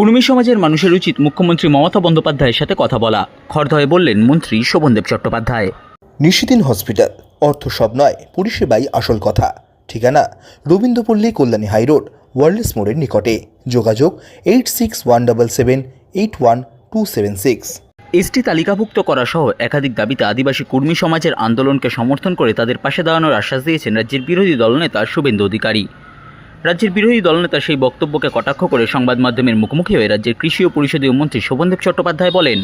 কুর্মী সমাজের মানুষের উচিত মুখ্যমন্ত্রী মমতা বন্দ্যোপাধ্যায়ের সাথে কথা বলা। খড়দহে বললেন মন্ত্রী শোভনদেব চট্টোপাধ্যায়। নিশিদিন হসপিটাল অর্থ সব নয় পরিষেবাই আসল কথা। ঠিকানা রবীন্দ্রপল্লী কল্যাণী হাইরোড ওয়ার্ল্ডস মোড়ের নিকটে। যোগাযোগ eight six one double seven eight one two seven six. ST তালিকাভুক্ত করা সহ একাধিক দাবিতে আদিবাসী কর্মী সমাজের আন্দোলনকে সমর্থন করে তাদের পাশে দাঁড়ানোর আশ্বাস দিয়েছেন রাজ্যের বিরোধী দলনেতা শুভেন্দু অধিকারী। রাজ্যের বিরোধী দলনেতা সেই বক্তব্যকে কটাক্ষ করে সংবাদ মাধ্যমের মুখোমুখি হয়ে রাজ্যের কৃষি ও পরিষদীয় মন্ত্রী শোভনদেব চট্টোপাধ্যায় বলেন,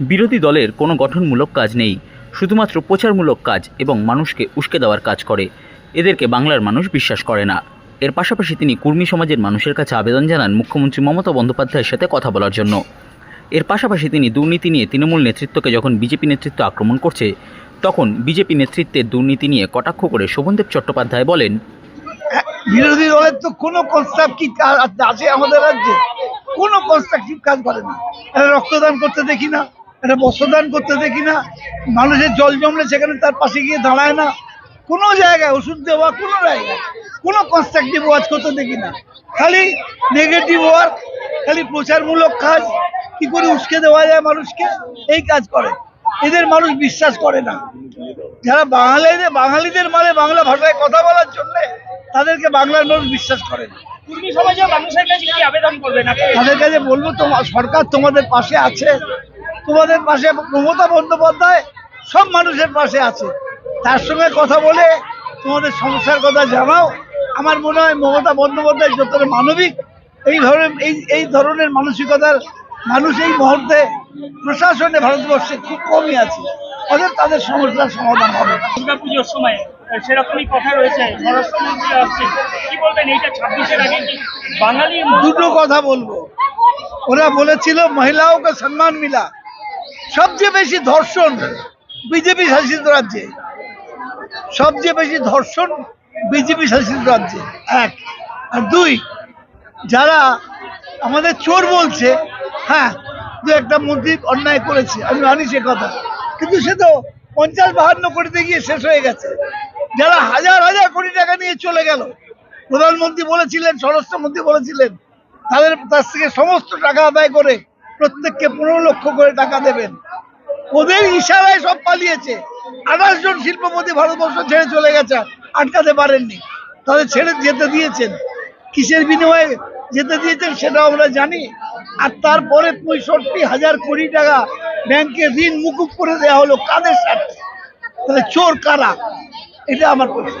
বিরোধী দলের কোনো গঠনমূলক কাজ নেই, শুধুমাত্র প্রচারমূলক কাজ এবং মানুষকে উস্কে দেওয়ার কাজ করে। এদেরকে বাংলার মানুষ বিশ্বাস করে না। এর পাশাপাশি তিনি কুর্মী সমাজের মানুষের কাছে আবেদন জানান মুখ্যমন্ত্রী মমতা বন্দ্যোপাধ্যায়ের সাথে কথা বলার জন্য। এর পাশাপাশি তিনি দুর্নীতি নিয়ে তৃণমূল নেতৃত্বকে যখন বিজেপি নেতৃত্ব আক্রমণ করছে, তখন বিজেপি নেতৃত্বের দুর্নীতি নিয়ে কটাক্ষ করে শোভনদেব চট্টোপাধ্যায় বলেন বিরোধী দলের তো কোনো কনস্ট্রাকটিভ কাজ আছে আমাদের রাজ্যে। কোনো কনস্ট্রাকটিভ কাজ করে না। একটা রক্তদান করতে দেখি না একটা বস্ত্রদান করতে দেখি না। মানুষের জল জমলে সেখানে তার পাশে গিয়ে দাঁড়ায় না। কোনো জায়গায় ওষুধ দেওয়া, কোনো জায়গায়। কোনো কনস্ট্রাকটিভ ওয়াজ করতে দেখি না। খালি নেগেটিভ ওয়ার্ক খালি প্রচারমূলক কাজ। কি করে উস্কে দেওয়া যায় মানুষকে? এই কাজ করে। এদের মানুষ বিশ্বাস করে না। যারা বাঙালিদের বাঙালিদের মানে বাংলা ভাষায় কথা বলার জন্য তাদেরকে বাংলার মানুষ বিশ্বাস করে না। তাদের কাছে বলব তোমার সরকার তোমাদের পাশে আছে। তোমাদের পাশে মমতা বন্দ্যোপাধ্যায় সব মানুষের পাশে আছে। তার সঙ্গে কথা বলে তোমাদের সমস্যার কথা জানাও। আমার মনে হয় মমতা বন্দ্যোপাধ্যায় যতটা মানবিক এই ধরনের এই এই ধরনের মানসিকতার মানুষ এই মুহূর্তে প্রশাসনে ভারতবর্ষে খুব কমই আছে। অতএব তাদের সমস্যার সমাধান হবে দুর্গা পুজোর সময় সেরকমই কথা রয়েছে স্বরাষ্ট্রমন্ত্রী আসছে কি বলবেন এইটা ছাব্বিশের আগে? বাঙালি দুটো কথা বলব। ওরা বলেছিল মহিলাও কে সম্মান মিলা। সবচেয়ে বেশি ধর্ষণ বিজেপি শাসিত রাজ্যে। সবচেয়ে বেশি ধর্ষণ বিজেপি শাসিত রাজ্যে। এক। আর দুই যারা আমাদের চোর বলছে হ্যাঁ দু একটা মন্ত্রী অন্যায় করেছে, আমি মানি সে কথা। কিন্তু সে তো পঞ্চাশ বাহান্ন কোটিতে গিয়ে শেষ হয়ে গেছে। যারা হাজার হাজার কোটি টাকা নিয়ে চলে গেল, প্রধানমন্ত্রী বলেছিলেন, স্বরাষ্ট্রমন্ত্রী বলেছিলেন, তাদের কাছ থেকে সমস্ত টাকা আদায় করে প্রত্যেককে পনেরো লক্ষ করে টাকা দেবেন। ওদের ইশারায় সব পালিয়েছে। আঠাশ জন শিল্পপতি ভারতবর্ষ ছেড়ে চলে গেছে, আটকাতে পারেননি। তাদের ছেড়ে যেতে দিয়েছেন। কিসের বিনিময়ে যেতে দিয়েছেন সেটাও আমরা জানি। আর তারপরে পঁয়ষট্টি হাজার কোটি টাকা ব্যাংকে ঋণ মুকুব করে দেওয়া হলো কাদের স্বার্থে? তাহলে চোর কারা? এটা আমার প্রশ্ন।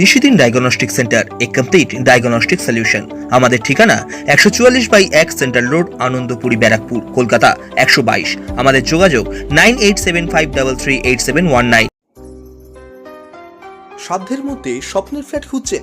নিশিদিন ডায়াগনস্টিক সেন্টার এ কমপ্লিট ডায়াগনস্টিক সলিউশন। আমাদের ঠিকানা একশো চুয়াল্লিশ বাই এক সেন্ট্রাল রোড আনন্দপুরি ব্যারাকপুর কলকাতা একশো বাইশ। আমাদের যোগাযোগ nine eight seven five double three eight seven one nine. সাধ্যের মধ্যে স্বপ্নের ফ্ল্যাট খুঁজছেন